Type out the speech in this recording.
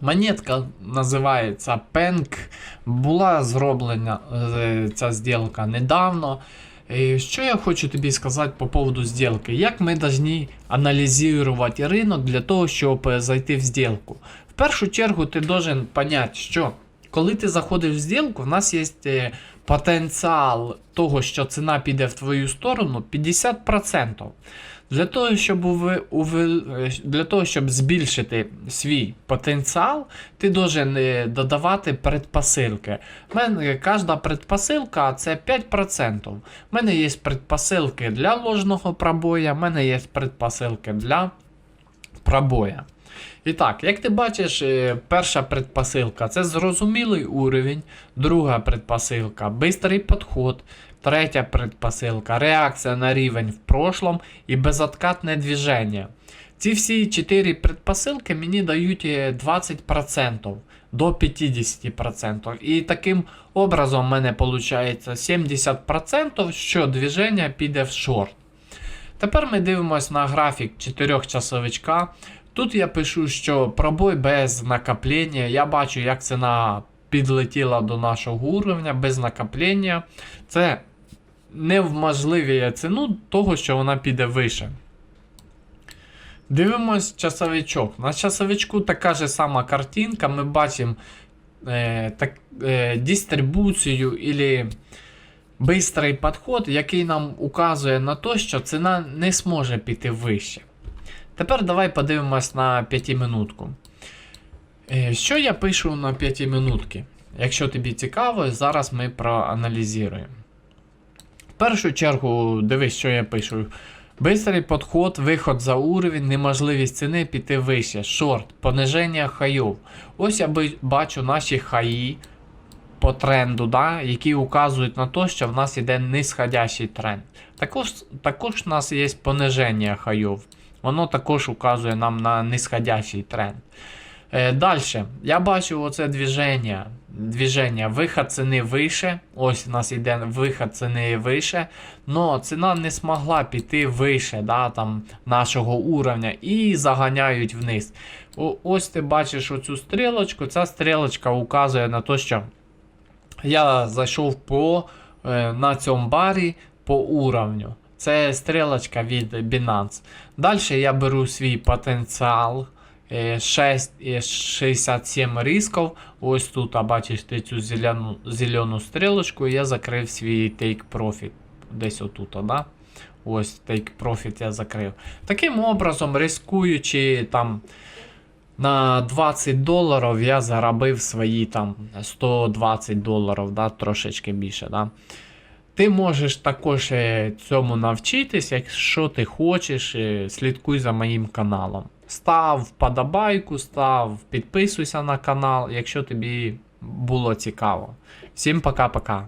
Монетка називається Пенк. Була зроблена е, ця зділка недавно. І що я хочу тобі сказати по поводу зділки? Як ми повинні аналізувати ринок для того, щоб е, зайти в зділку? В першу чергу ти должен понять, що коли ти заходиш в зділку, в нас є е, потенціал того, що ціна піде в твою сторону 50%. Для того, щоб е, для того, щоб збільшити свій потенціал, ти должен е, додавати предпосилки. У мене кожна предпосилка це 5%. У мене є предпосилки для ложного пробоя, в мене є предпосилки для пробоя. І так, як ти бачиш, е, перша предпосилка це зрозумілий уровень, друга предпосилка бистрий підход, третя предпосилка реакція на рівень в прошлом і безоткатне движення. Ці всі чотири предпосилки мені дають е, 20% до 50%. І таким образом в мене виходить 70%, що движення піде в шорт. Тепер ми дивимося на графік 4 часовичка. Тут я пишу, що пробой без накоплення. Я бачу, як ціна підлетіла до нашого уровня без накоплення. Це не вможливіє ціну того, що вона піде вище. Дивимось часовичок. На часовичку така ж сама картинка. Ми бачимо е, так, е, дистрибуцію или бистрий підход, який нам указує на те, що ціна не зможе піти вище. Тепер давай подивимось на 5 минутку. Е, Що я пишу на 5 минутки? Якщо тобі цікаво, зараз ми проаналізуємо. В першу чергу, дивись, що я пишу. Бистрий підход, виход за уровень, неможливість ціни піти вище. Шорт, пониження хаїв. Ось я бачу наші хаї по тренду, да, які указують на те, що в нас йде нисходящий тренд. Також, також у нас є пониження хайов. Воно також указує нам на нисходящий тренд. Е, Далі, я бачу оце движення. Движення, виход ціни вище. Ось у нас йде виход ціни вище. Но ціна не змогла піти вище да, там, нашого уровня і заганяють вниз. О, ось ти бачиш оцю стрілочку. Ця стрілочка указує на те, що я зайшов по, е, на цьому барі по уровню. Це стрілочка від Binance. Далі я беру свій потенціал. е, 6, е, 67 рисків. Ось тут, а бачиш ти цю зелену, зелену стрілочку, я закрив свій take profit. Десь отут, да? Ось take profit я закрив. Таким образом, рискуючи там на 20 доларів, я заробив свої там 120 доларів, да? трошечки більше. Да? Ти можеш також е, цьому навчитись, якщо ти хочеш, е, слідкуй за моїм каналом. Став вподобайку, став, підписуйся на канал, якщо тобі було цікаво. Всім пока-пока.